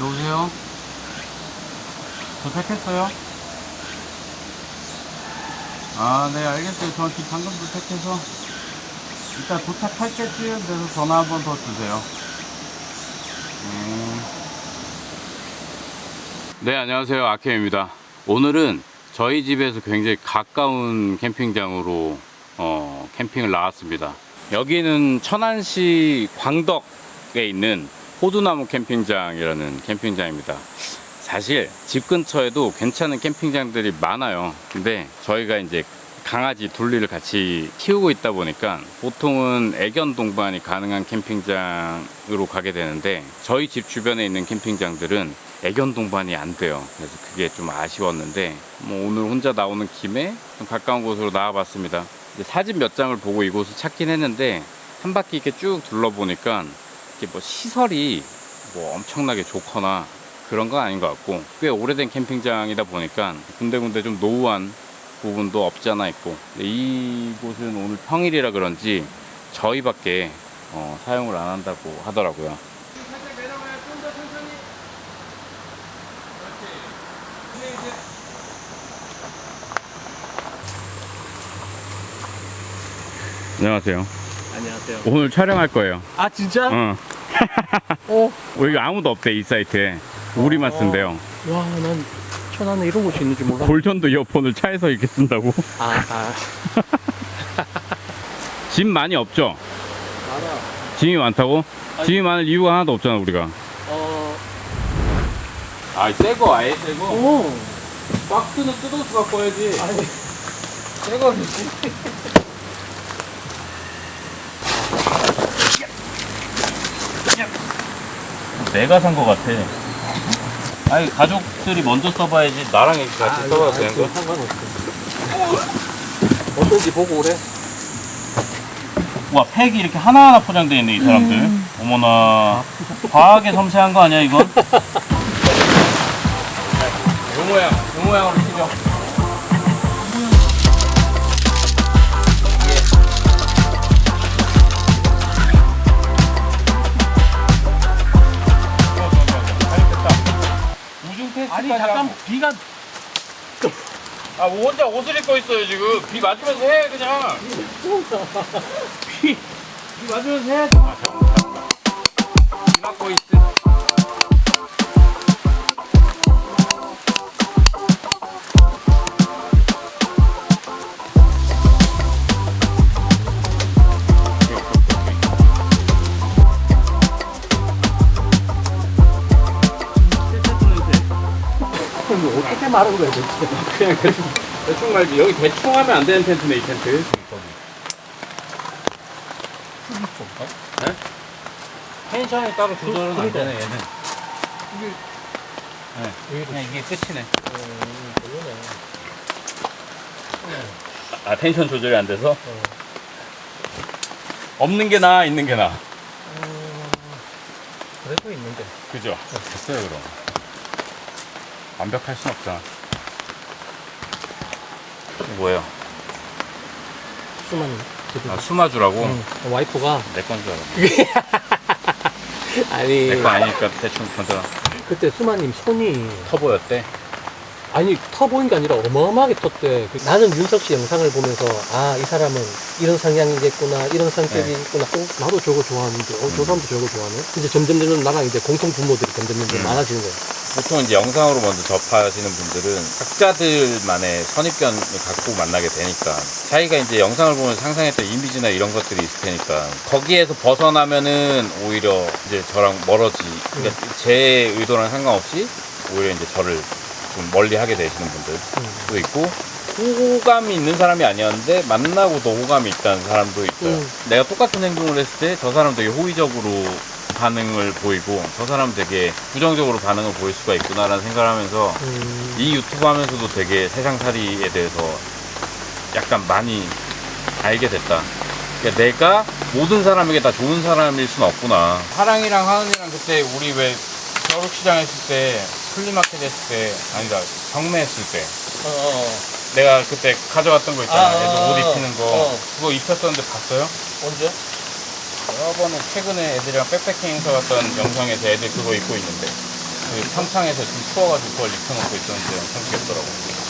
여보세요? 도착했어요? 아, 네, 알겠어요. 저 지금 방금 도착해서 이따 도착할 때쯤 돼서 전화 한 번 더 주세요. 음. 네, 안녕하세요. 아케입니다. 오늘은 저희 집에서 굉장히 가까운 캠핑장으로 어, 캠핑을 나왔습니다. 여기는 천안시 광덕에 있는 호두나무 캠핑장이라는 캠핑장입니다. 사실 집 근처에도 괜찮은 캠핑장들이 많아요. 근데 저희가 이제 강아지 둘리를 같이 키우고 있다 보니까 보통은 애견 동반이 가능한 캠핑장으로 가게 되는데 저희 집 주변에 있는 캠핑장들은 애견 동반이 안 돼요. 그래서 그게 좀 아쉬웠는데 뭐 오늘 혼자 나오는 김에 좀 가까운 곳으로 나와봤습니다. 사진 몇 장을 보고 이곳을 찾긴 했는데 한 바퀴 이렇게 쭉 둘러보니까 이게 뭐 시설이 뭐 엄청나게 좋거나 그런 건 아닌 것 같고 꽤 오래된 캠핑장이다 보니까 군데군데 좀 노후한 부분도 없지 않아 있고 이곳은 오늘 평일이라 그런지 저희밖에 어, 사용을 안 한다고 하더라고요. 안녕하세요. 안녕하세요. 오늘 촬영할 거예요. 아 진짜? 어. 어. 어, 여기 아무도 없대 이 사이트에 우리만 쓴대요. 와, 난 천안에 이런 곳이 있는지 몰랐. 골전도 이어폰을 차에서 이렇게 쓴다고? 아, 아. 짐 많이 없죠? 알아. 짐이 많다고? 아니. 짐이 많을 이유가 하나도 없잖아 우리가. 어. 아, 새거 아예 새거. 오. 박스는 뜯어서 갖고 와야지. 아니. 새거겠 내가 산 거 같아. 아니 가족들이 먼저 써봐야지 나랑 같이 써봐도 되는 거야? 상관없어. 어떤지 보고 오래. 와 팩이 이렇게 하나하나 포장돼 있네 이 사람들. 어머나 과하게 섬세한 거 아니야 이건? 요 모양, 요 모양으로 치죠. 아니 잠깐. 비가 아, 뭐 혼자 옷을 입고 있어요, 지금. 비 맞으면서 해, 그냥. 비, 비 맞으면서 해. 말한 거야 대체? 그냥 대충, 대충 말지. 여기 대충 하면 안 되는 텐트네, 이 텐트. 네? 텐션이 따로 조절은 안 되네, 얘는. 네, 그냥 이게 끝이네. 아, 텐션 조절이 안 돼서? 없는 게 나아, 있는 게 나아. 그래도 있는데. 그죠? 됐어요, 그럼. 완벽할 순 없잖아. 뭐예요? 수만. 아, 수마주라고? 응. 와이프가 내 건 줄 알았네. 아니 내 거 아니니까 대충 던져. 그때 수마님 손이 터보였대. 아니 터보인 게 아니라 어마어마하게 텄대 그- 나는 윤석 씨 영상을 보면서 아 이 사람은 이런 성향이겠구나 이런 성격이겠구나 어, 나도 저거 좋아하는데 어, 저 사람도 저거 좋아하네 이제 점점 점점 나랑 이제 공통 부모들이 점점 점점 음. 많아지는 거야 보통 이제 영상으로 먼저 접하시는 분들은 각자들만의 선입견을 갖고 만나게 되니까 자기가 이제 영상을 보면서 상상했던 이미지나 이런 것들이 있을 테니까 거기에서 벗어나면은 오히려 이제 저랑 멀어지 그러니까 제 의도랑 상관없이 오히려 이제 저를 좀 멀리 하게 되시는 분들도 있고 호감이 있는 사람이 아니었는데 만나고도 호감이 있다는 사람도 있어요. 음. 내가 똑같은 행동을 했을 때 저 사람 되게 호의적으로 반응을 보이고 저 사람 되게 부정적으로 반응을 보일 수가 있구나라는 생각을 하면서 음, 이 유튜브 하면서도 되게 세상살이에 대해서 약간 많이 알게 됐다. 그러니까 내가 모든 사람에게 다 좋은 사람일 순 없구나. 하랑이랑 하은이랑 그때 우리 왜 벼룩시장 했을 때 플리마켓 했을 때 아니다 경매 했을 때 어, 어, 내가 그때 가져갔던 거 있잖아. 아, 애들 아, 옷 아, 입히는 거 어. 그거 입혔었는데 봤어요? 언제? 저번에 최근에 애들이랑 백패킹 행사 갔던 영상에서 애들 그거 입고 있는데 여기 평창에서 좀 추워가지고 그걸 입혀놓고 있었는데 엄청 귀엽더라고.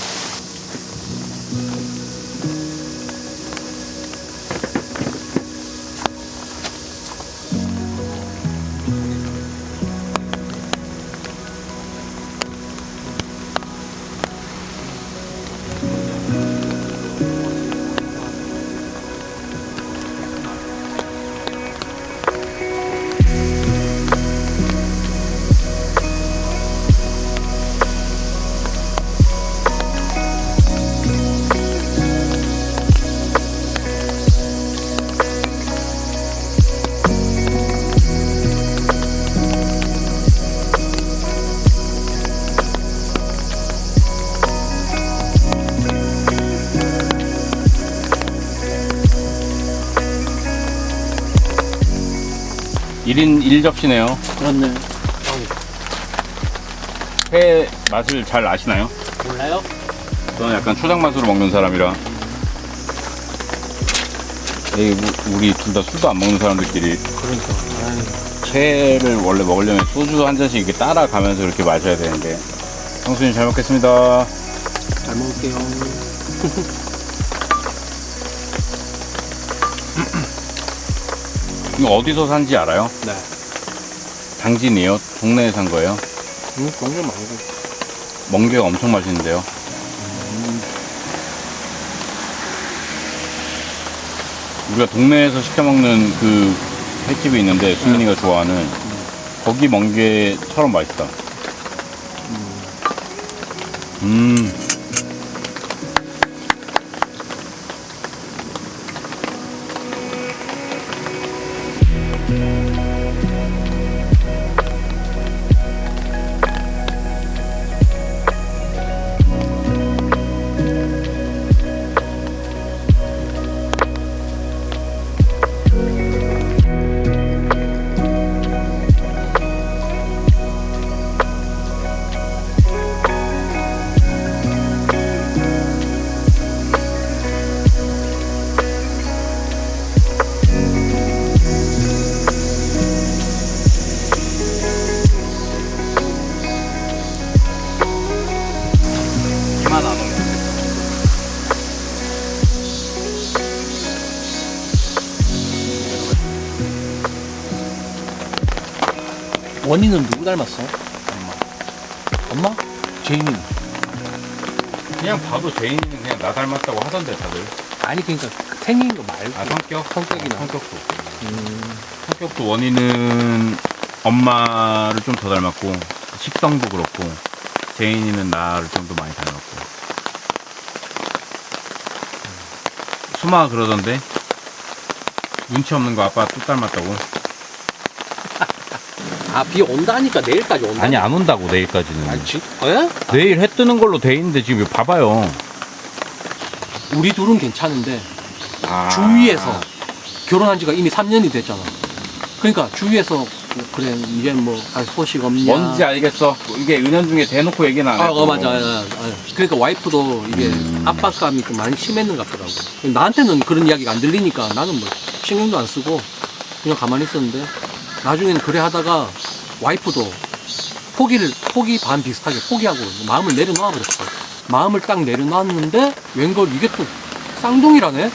일인일접시네요 그렇네. 회 맛을 잘 아시나요? 몰라요? 저는 약간 초장 맛으로 먹는 사람이라. 네, 우- 우리 둘 다 술도 안 먹는 사람들끼리 그러니까. 아유. 회를 원래 먹으려면 소주 한 잔씩 이렇게 따라가면서 이렇게 마셔야 되는데. 형수님 잘 먹겠습니다. 잘 먹을게요. 이거 어디서 산지 알아요? 네. 당진이에요? 동네에 산 거예요? 음, 동네 말고. 멍게가 엄청 맛있는데요. 우리가 동네에서 시켜 먹는 그 횟집이 있는데 수민이가 좋아하는 거기 멍게처럼 맛있다. 음. 원희는 누구 닮았어? 엄마? 제인이. 그냥 봐도 제인이는 그냥 나 닮았다고 하던데 다들. 아니, 그러니까 생긴 거 말고. 아 성격? 성격이나. 성격도. 음, 성격도 원인은 엄마를 좀 더 닮았고 식성도 그렇고 제인이는 나를 좀 더 많이 닮았고 수마가 그러던데 눈치 없는 거 아빠 또 닮았다고 아, 비 온다니까 내일까지 온다. 아니 안 온다고 내일까지는 아니, 지, 에? 내일 해 뜨는 걸로 돼 있는데 지금 봐봐요 우리 둘은 괜찮은데, 아. 주위에서 결혼한 지가 이미 3년이 됐잖아. 그러니까 주위에서 그래 이게 뭐 아, 소식 없냐. 뭔지 알겠어 이게 은연 중에 대놓고 얘기는 안 아, 했고 어 맞아. 아, 아. 그러니까 와이프도 이게 음. 압박감이 좀 많이 심했는 것 같더라고. 나한테는 그런 이야기가 안 들리니까 나는 뭐 신경도 안 쓰고 그냥 가만히 있었는데 나중에는 그래 하다가 와이프도 포기를 포기 반 비슷하게 포기하고 마음을 내려놓아 버렸어. 마음을 딱 내려놨는데 웬걸 이게 또 쌍둥이라네.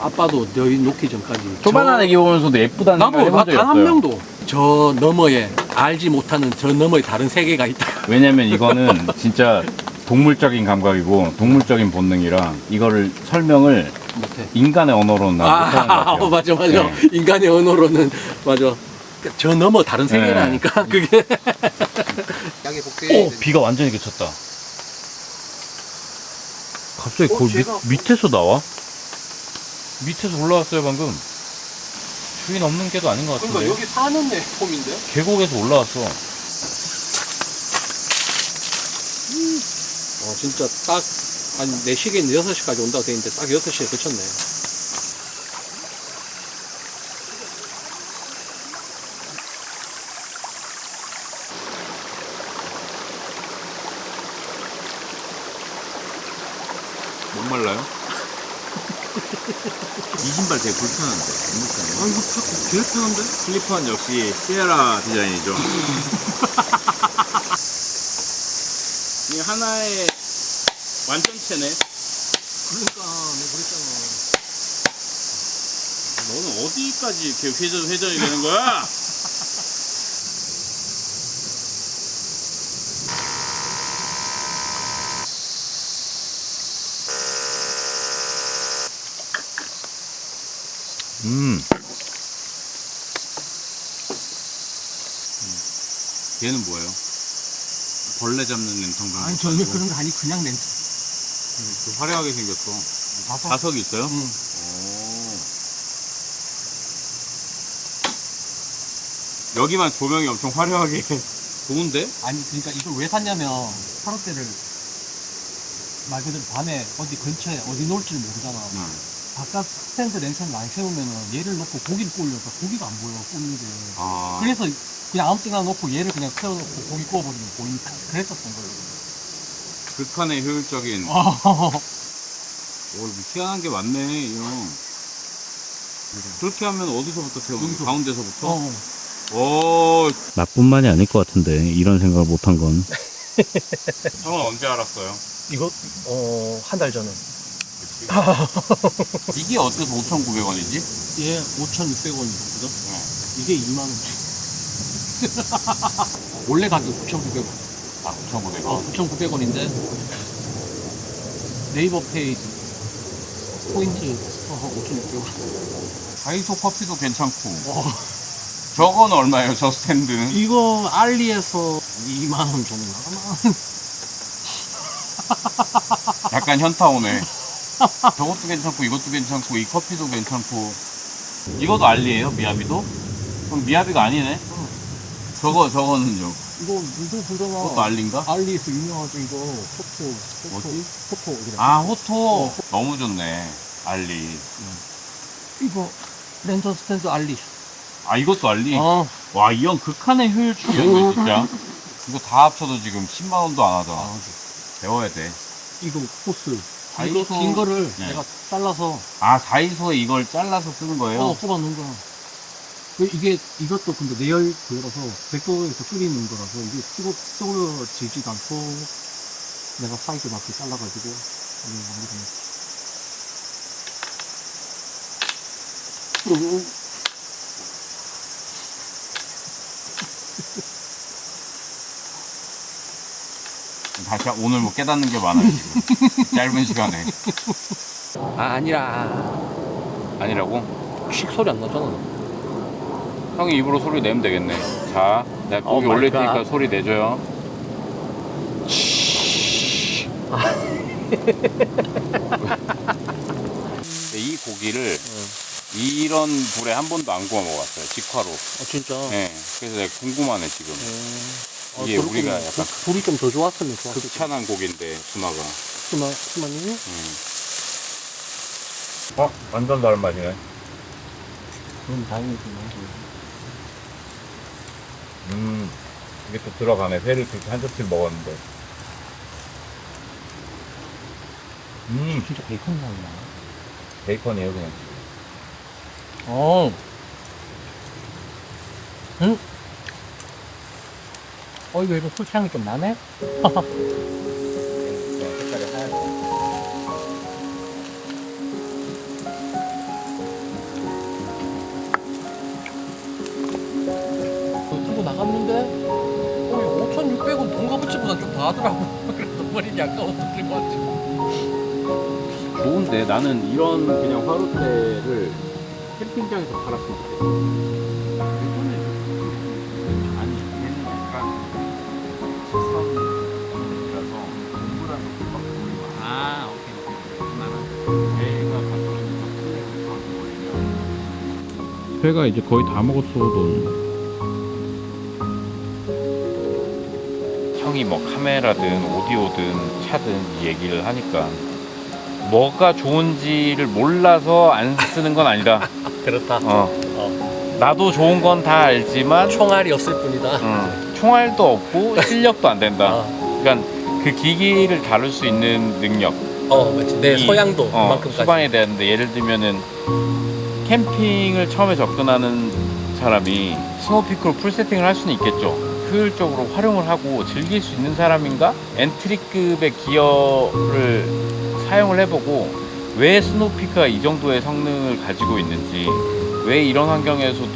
아빠도 너희 놓기 전까지 초반에 얘기 보면서도 예쁘다는 나도 말 해본 적이 단한 없어요 명도 저 너머에 알지 못하는 저 너머에 다른 세계가 있다. 왜냐면 이거는 진짜 동물적인 감각이고 동물적인 본능이라 이거를 설명을 못해. 인간의 언어로는 난 못하는 것 아, 같아요. 어, 맞아, 맞아. 네. 인간의 언어로는, 맞아. 저 넘어 다른 세계라니까, 그게. 양해 볼게. 오, 비가 완전히 그쳤다. 갑자기 어, 그 제가- 밑, 밑에서 나와? 밑에서 올라왔어요 방금. 주인 없는 개도 아닌 것 같은데. 그러니까 여기 사는 애 폼인데? 계곡에서 올라왔어. 어, 진짜 딱, 한 4시간 6시까지 온다고 돼 있는데 딱 6시에 그쳤네. 되게 불편한데 안 불편해요? 아 이거 타 개편한데? 슬리퍼는 역시 시에라 디자인이죠 이 하나의 완전체네 그러니까 내가 그랬잖아 너는 어디까지 이렇게 회전, 회전이 되는 거야? 음. 얘는 뭐예요? 벌레 잡는 냄청도. 아니 전혀 그런 거 아니 그냥 렌트. 그 화려하게 생겼어. 봐봐. 자석이 있어요? 응. 오. 여기만 조명이 엄청 화려하게 좋은데? 아니 그러니까 이걸 왜 샀냐면 하루 때를 말 그대로 밤에 어디 근처에 어디 놓을지를 모르잖아. 바깥 스탠드 랜턴을 많이 세우면은 얘를 놓고 고기를 구우려니까 고기가 안 보여 게. 아. 그래서 그냥 아무 때나 놓고 얘를 그냥 세워놓고 고기 구워버리면 보이니까 그랬었던 거예요. 극한의 효율적인. 오, 어. 이거 희한한 게 많네, 이 형. 그렇게 하면 어디서부터 태우는 여기서. 거야? 가운데서부터? 어. 오, 나뿐만이 아닐 것 같은데 이런 생각을 못한 건 형은 언제 알았어요? 이거 어 한 달 전에 이게 어때서 5,900원이지? 얘 5,600원이거든. 네. 이게 2만 원. 원래 가격 9,900원. 아, 9,900원. 어, 9,900원인데 네이버 페이지 포인트 어, 5,600원. 다이소 커피도 괜찮고. 어, 저건 얼마예요, 저 스탠드는? 이거 알리에서 2만 원 정도 나가나? 약간 현타 오네. 저것도 괜찮고, 이것도 괜찮고, 이 커피도 괜찮고. 이것도 알리예요, 미야비도? 그럼 미야비가 아니네? 저거, 저거는요. 이거 누구 부르나? 그것도 알리인가? 알리에서 유명하죠 이거 포토 포토 뭐지? 그래. 아, 호토. 너무 좋네. 알리. 이거 랜턴 스탠드 알리. 아, 이것도 알리? 어. 와, 이 형 극한의 효율충이었네, 진짜. 이거 다 합쳐도 지금 10만원도 안 하잖아. 아, 배워야 돼. 이거 코스. 다이소- 이거 긴 거를 네. 내가 잘라서 아, 다이소에 이걸 잘라서 쓰는 거예요? 어, 뽑아 놓은 거야. 그 이게 이것도 근데 내열 그거라서 백도에서 끓이는 거라서 이게 뜨거 뜨거워지지도 않고 내가 사이즈 맞게 잘라가지고 만들어냈어. 음, 다시 한- 오늘 뭐 깨닫는 게 많아요, 지금. 짧은 시간에. 아 아니라 아니라고? 씩 소리 안 나잖아. 형이 입으로 소리 내면 되겠네. 자, 내가 고기 오 마이 올릴 테니까 갓. 소리 내줘요. 근데 이 고기를 이런 불에 한 번도 안 구워 먹었어요. 직화로. 아 진짜. 네. 그래서 내가 궁금하네, 지금. 어, 이게 그렇구나. 우리가 약간 불- 불이 좀 더 좋았으면 좋았을. 극찬한 고기인데, 수마가. 수마 수마님? 음. 어? 완전 다른 맛이네. 그럼 다행이지. 음, 이게 또 들어가네. 회를 그렇게 한 접시 먹었는데. 음, 진짜 베이컨 향이 나. 베이컨이에요, 그냥. 어. 응? 어, 이거 이거 술향이 좀 나네? 색깔이 하얗고. 들고 나갔는데, 어, 5,600원 동가부치보다 좀 더 하더라고. 그래서 버리기 아까워서 들고 왔지. 좋은데 나는 이런 그냥 화로대를 캠핑장에서 팔았으면 좋겠어. 회가 이제 거의 다 먹었어도 형이 뭐 카메라든 오디오든 차든 이 얘기를 하니까 뭐가 좋은지를 몰라서 안 쓰는 건 아니다. 그렇다. 어. 나도 좋은 건 다 알지만 총알이 없을 뿐이다. 음, 총알도 없고 실력도 안 된다. 아, 그러니까 그 기기를 다룰 수 있는 능력, 어, 맞지. 내 이- 서양도 어, 그만큼까지. 수방에 대한데 예를 들면은 캠핑을 처음에 접근하는 사람이 스노피크로 풀 세팅을 할 수는 있겠죠. 효율적으로 활용을 하고 즐길 수 있는 사람인가? 엔트리급의 기어를 사용을 해보고 왜 스노피크가 이 정도의 성능을 가지고 있는지 왜 이런 환경에서도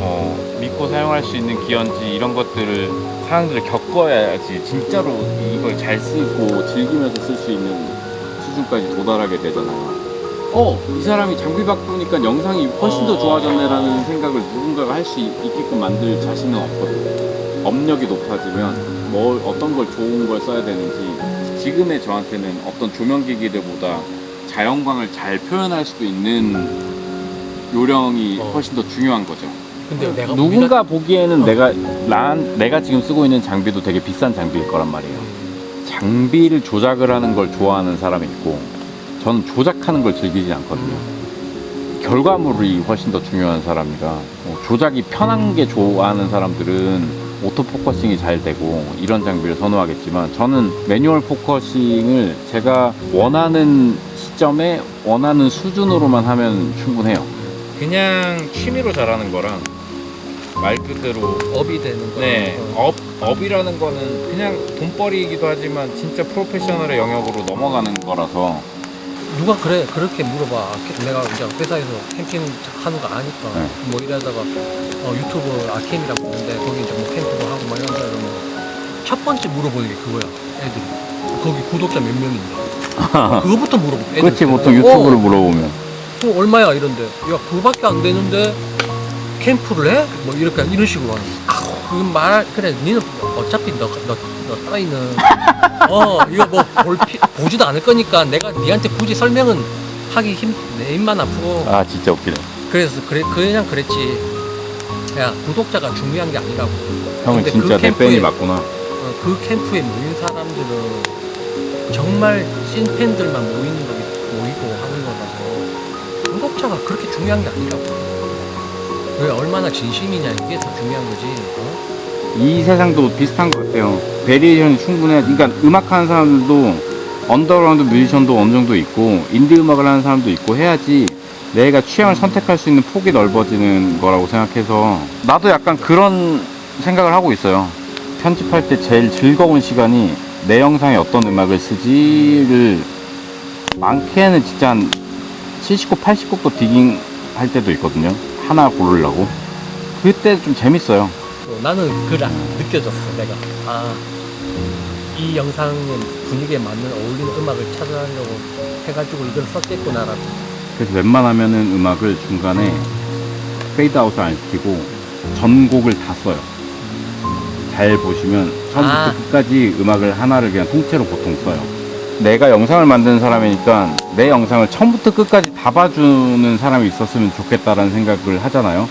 어, 믿고 사용할 수 있는 기어인지 이런 것들을 사람들을 겪어야지 진짜로 이걸 잘 쓰고 즐기면서 쓸 수 있는 수준까지 도달하게 되잖아요. 어, 이 사람이 장비 바꾸니까 영상이 훨씬 더 좋아졌네라는 생각을 누군가가 할 수 있게끔 만들 자신은 없거든요. 업력이 높아지면 뭘 어떤 걸 좋은 걸 써야 되는지 지금의 저한테는 어떤 조명기기들보다 자연광을 잘 표현할 수도 있는 요령이 어. 훨씬 더 중요한 거죠. 근데 내가 누군가 보기에는 어. 내가 난 내가 지금 쓰고 있는 장비도 되게 비싼 장비일 거란 말이에요. 장비를 조작을 하는 걸 좋아하는 사람이 있고 저는 조작하는 걸 즐기지 않거든요. 결과물이 훨씬 더 중요한 사람이라 뭐 조작이 편한 게 좋아하는 사람들은 오토 포커싱이 잘 되고 이런 장비를 선호하겠지만 저는 매뉴얼 포커싱을 제가 원하는 시점에 원하는 수준으로만 하면 충분해요. 그냥 취미로 잘하는 거랑 말 그대로 업이 되는 거. 네, 어. 업, 업이라는 거는 그냥 돈벌이이기도 하지만 진짜 프로페셔널의 영역으로 넘어가는 거라서 누가 그래? 그렇게 물어봐. 캐- 내가 이제 회사에서 캠핑 하는 거 아니까. 네. 뭐 이러다가 어, 유튜브 아캠이라고 있는데 거기 이제 뭐 캠프도 하고 막 이런다 그러면 첫 번째 물어보는 게 그거야 애들이. 거기 구독자 몇 명인데. 그거부터 물어보 애들 그렇지 보통 유튜브를 물어보면. 그 얼마야? 이런데. 야 그거밖에 안 되는데 캠프를 해? 뭐 이렇게 이런 식으로 하는 거야. 아우 그건 말 그래 니는 어차피 너, 너, 너 따위는 어 이거 뭐 볼, 피, 보지도 않을 거니까 내가 니한테 굳이 설명은 하기 힘내 입만 아프고 아 진짜 웃기네 그래서 그래 그냥 그랬지 야 구독자가 중요한 게 아니라고 형은 근데 진짜 그 내 캠프에- 팬이 맞구나 어, 그 캠프에 모인 사람들은 정말 찐 팬들만 모이는 거기 모이고 하는 거라서 구독자가 그렇게 중요한 게 아니라고. 왜 얼마나 진심이냐 이게 더 중요한 거지. 어? 이 세상도 비슷한 것 같아요 베리에이션이 충분해. 그러니까 음악 하는 사람들도 언더그라운드 뮤지션도 어느 정도 있고 인디 음악을 하는 사람도 있고 해야지 내가 취향을 선택할 수 있는 폭이 넓어지는 거라고 생각해서 나도 약간 그런 생각을 하고 있어요. 편집할 때 제일 즐거운 시간이 내 영상에 어떤 음악을 쓰지를 많게는 진짜 한 70곡, 80곡도 디깅 할 때도 있거든요. 하나 고르려고. 그때 좀 재밌어요. 어, 나는 그라 느껴졌어 내가. 아. 이 영상은 분위기에 맞는 어울리는 음악을 찾아내려고 해가지고 이걸 썼겠구나라고. 그래서 웬만하면은 음악을 중간에 페이드 아웃을 안 시키고 전곡을 다 써요. 잘 보시면 처음부터 아. 끝까지 음악을 하나를 그냥 통째로 보통 써요. 내가 영상을 만드는 사람이니까 내 영상을 처음부터 끝까지 다 봐주는 사람이 있었으면 좋겠다라는 생각을 하잖아요.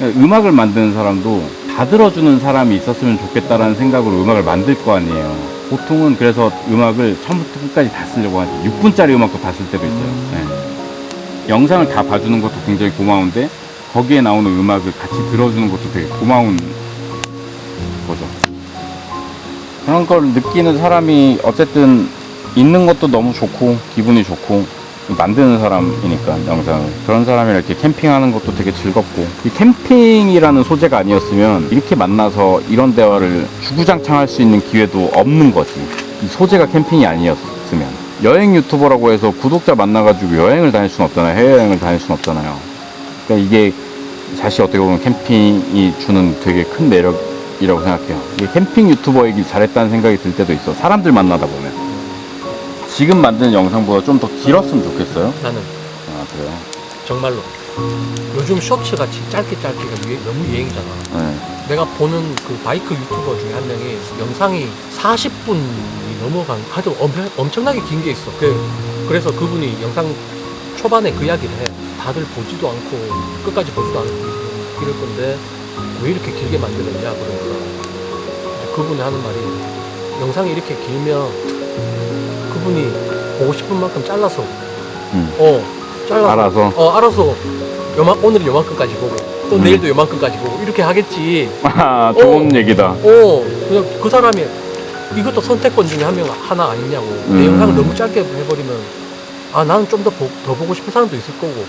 음악을 만드는 사람도 다 들어주는 사람이 있었으면 좋겠다라는 생각으로 음악을 만들 거 아니에요. 보통은 그래서 음악을 처음부터 끝까지 다 쓰려고 하지. 6분짜리 음악도 다 쓸 때도 있어요. 네. 영상을 다 봐주는 것도 굉장히 고마운데 거기에 나오는 음악을 같이 들어주는 것도 되게 고마운 거죠. 그런 걸 느끼는 사람이 어쨌든 있는 것도 너무 좋고 기분이 좋고 만드는 사람이니까 영상을. 그런 사람이랑 이렇게 캠핑하는 것도 되게 즐겁고. 이 캠핑이라는 소재가 아니었으면 이렇게 만나서 이런 대화를 주구장창 할 수 있는 기회도 없는 거지. 이 소재가 캠핑이 아니었으면. 여행 유튜버라고 해서 구독자 만나가지고 여행을 다닐 수는 없잖아요. 해외여행을 다닐 수는 없잖아요. 그러니까 이게 사실 어떻게 보면 캠핑이 주는 되게 큰 매력이라고 생각해요. 캠핑 유튜버이길 잘했다는 생각이 들 때도 있어. 사람들 만나다 보면 지금 만드는 영상보다 좀 더 길었으면 좋겠어요 나는 아 그래요? 정말로 요즘 쇼츠 같이 짧게 짧게가 유행- 너무 유행이잖아. 네. 내가 보는 그 바이크 유튜버 중에 한 명이 영상이 40분이 넘어간 하여튼 엄청, 엄청나게 긴 게 있어. 그, 그래서 그분이 영상 초반에 그 이야기를 해. 다들 보지도 않고 끝까지 보지도 않고 이럴 건데 왜 이렇게 길게 만들었냐 그러니까 이제 그분이 하는 말이 영상이 이렇게 길면 그분이 보고 싶은 만큼 잘라서 음. 어 잘라서 알아서 어 알아서 요만 오늘 요만큼까지 보고 또 음. 내일도 요만큼까지 보고 이렇게 하겠지. 아 좋은 얘기다 어 그냥 그 사람이 이것도 선택권 중에 한 명 하나 아니냐고. 음. 내 영상을 너무 짧게 해버리면 아 나는 좀 더 더 보고 싶은 사람도 있을 거고.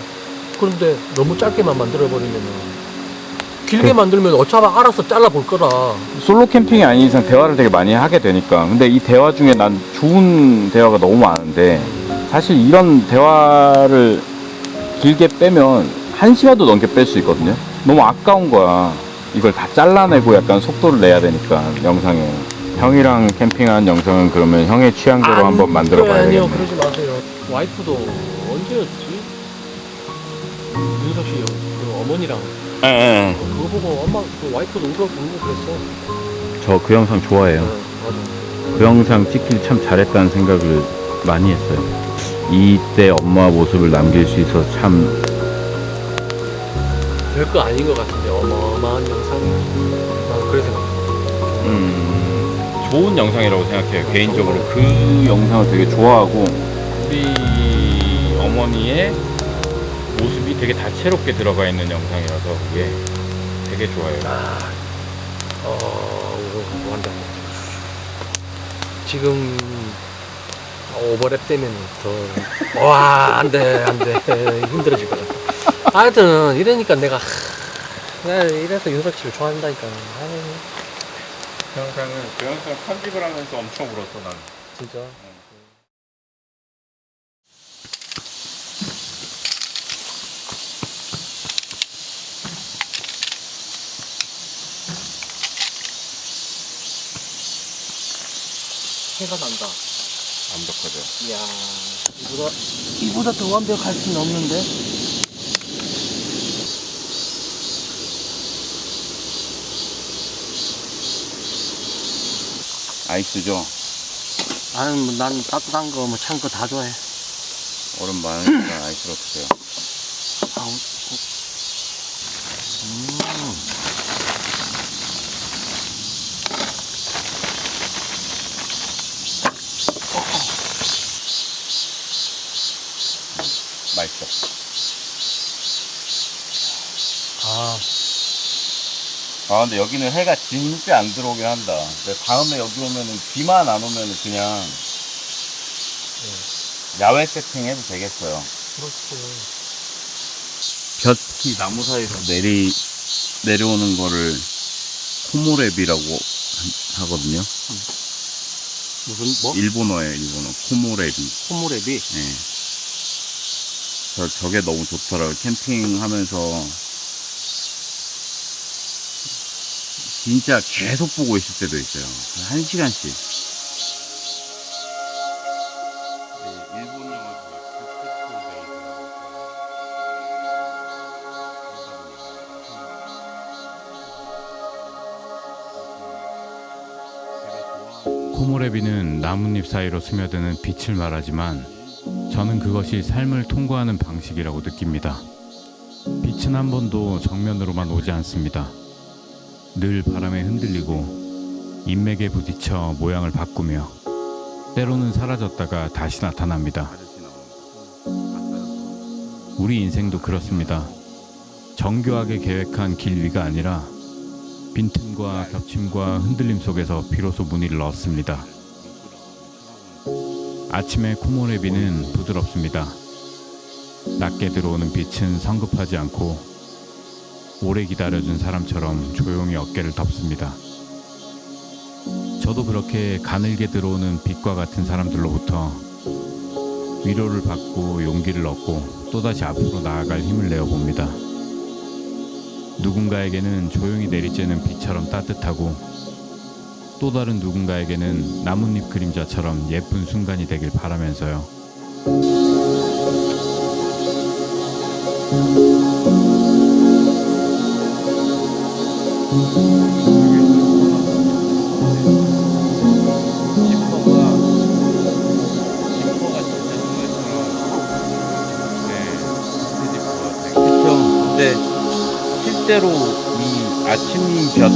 그런데 너무 짧게만 만들어 버리면은 길게 만들면 어차피 알아서 잘라볼 거라. 솔로 캠핑이 아닌 이상 대화를 되게 많이 하게 되니까 근데 이 대화 중에 난 좋은 대화가 너무 많은데 사실 이런 대화를 길게 빼면 한 시간도 넘게 뺄 수 있거든요 너무 아까운 거야 이걸 다 잘라내고 약간 속도를 내야 되니까 영상에 형이랑 캠핑한 영상은 그러면 형의 취향대로 한번 만들어 봐야 아니요, 되겠네 그러지 마세요. 와이프도 언제였지? 윤석 씨, 그 어머니랑 예, 그거 보고 엄마, 그 와이프도 울고 울고 그랬어. 저 그 영상 좋아해요. 네, 맞아. 그 영상 찍길 참 잘했다는 생각을 많이 했어요. 이때 엄마 모습을 남길 수 있어서 참 별거 아닌 것 같은데 어마어마한 영상이야. 나는 그래 생각해. 음, 좋은 영상이라고 생각해요 개인적으로 그 영상을 되게 좋아하고 우리 어머니의 모습이 되게 다채롭게 들어가 있는 영상이라서 그게 되게 좋아요 어, 이거 뭐 한다. 지금 오버랩 되면 더, 와, 안 돼, 안 돼. 힘들어질 거야. 하여튼, 이러니까 내가, 하, 내가 이래서 윤석 씨를 좋아한다니까. 아유, 그 영상은 그 영상 편집을 하면서 엄청 울었어 난 진짜. 해가 난다. 완벽하죠 이야, 이보다, 이보다 더 완벽할 수는 없는데? 아이스죠 나는, 뭐, 난 따뜻한 거, 뭐, 찬 거 다 좋아해. 얼음 많으니까 아이스로 드세요 아우, 아 근데 여기는 해가 진짜 안 들어오긴 한다 근데 다음에 여기 오면은 비만 안 오면은 그냥 야외 세팅 해도 되겠어요 그렇지. 볕이 나무 사이에서 내리 내려오는 거를 코모랩이라고 하- 하거든요. 무슨, 뭐? 일본어예요, 일본어. 코모랩이. 콧물앱이? 예. 저 저게 너무 좋더라고요. 캠핑하면서 진짜 계속 보고 있을 때도 있어요. 한 시간씩. 코모레비는 나뭇잎 사이로 스며드는 빛을 말하지만 저는 그것이 삶을 통과하는 방식이라고 느낍니다. 빛은 한 번도 정면으로만 오지 않습니다. 늘 바람에 흔들리고 인맥에 부딪혀 모양을 바꾸며 때로는 사라졌다가 다시 나타납니다. 우리 인생도 그렇습니다. 정교하게 계획한 길 위가 아니라 빈틈과 겹침과 흔들림 속에서 비로소 무늬를 넣었습니다. 아침의 코모레비는 부드럽습니다. 낮게 들어오는 빛은 성급하지 않고 오래 기다려준 사람처럼 조용히 어깨를 덮습니다. 저도 그렇게 가늘게 들어오는 빛과 같은 사람들로부터 위로를 받고 용기를 얻고 또다시 앞으로 나아갈 힘을 내어 봅니다. 누군가에게는 조용히 내리쬐는 비처럼 따뜻하고 또 다른 누군가에게는 나뭇잎 그림자처럼 예쁜 순간이 되길 바라면서요. 실제로 이 아침볕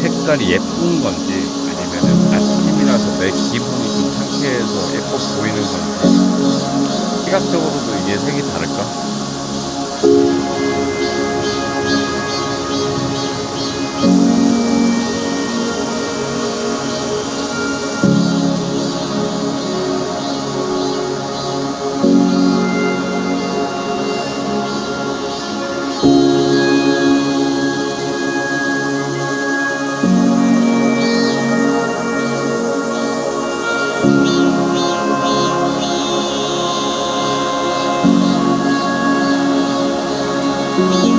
색깔이 예쁜 건지 아니면은 아침이라서 내 기분이 좀 상쾌해서 예뻐 보이는 건지 시각적으로도 이게 색이 다를까? me.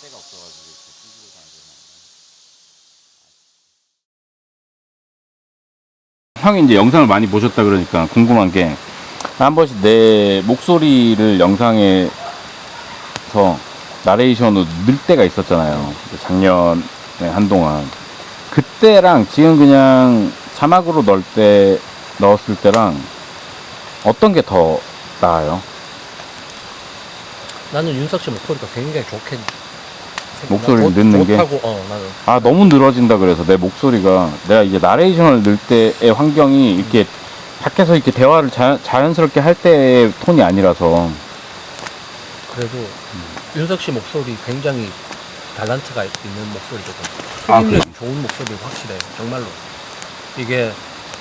데가 없어가지고 이렇게 찌그러 다니잖아. 형이 이제 영상을 많이 보셨다 그러니까 궁금한 게 한 번씩 내 목소리를 영상에서 나레이션으로 넣을 때가 있었잖아요. 작년에 한동안. 그때랑 지금 그냥 자막으로 넣을 때, 넣었을 때랑 어떤 게 더 나아요? 나는 윤석 씨 목소리가 굉장히 좋게 목소리를 좋- 넣는 게? 좋다고 어 아, 너무 늘어진다 그래서 내 목소리가 내가 이제 나레이션을 넣을 때의 환경이 이렇게 밖에서 이렇게 대화를 자, 자연스럽게 할 때의 톤이 아니라서 그래도 윤석 씨 목소리 굉장히 달란트가 있는 목소리거든. 아, 흡입력이 좋은 목소리가 확실해. 정말로. 이게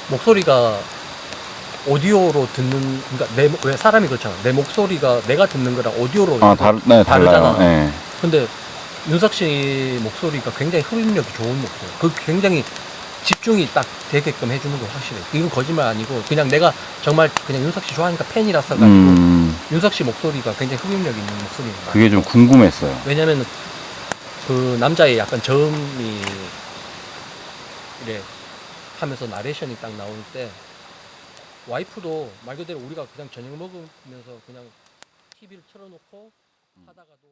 목소리가 오디오로 듣는 그러니까 내 왜 사람이 그렇잖아. 내 목소리가 내가 듣는 거랑 오디오로 아, 다, 네. 다르잖아. 예. 근데 윤석 씨 목소리가 굉장히 흡입력이 좋은 목소리. 그 굉장히 집중이 딱 되게끔 해주는 거 확실해. 이건 거짓말 아니고 그냥 내가 정말 그냥 윤석 씨 좋아하니까 팬이라서 가지고 음, 윤석 씨 목소리가 굉장히 흡입력 있는 목소리입니다. 그게 좀 궁금했어요. 왜냐면 그 남자의 약간 저음이 이래 하면서 나레이션이 딱 나올 때 와이프도 말 그대로 우리가 그냥 저녁 먹으면서 그냥 TV를 틀어놓고 하다가도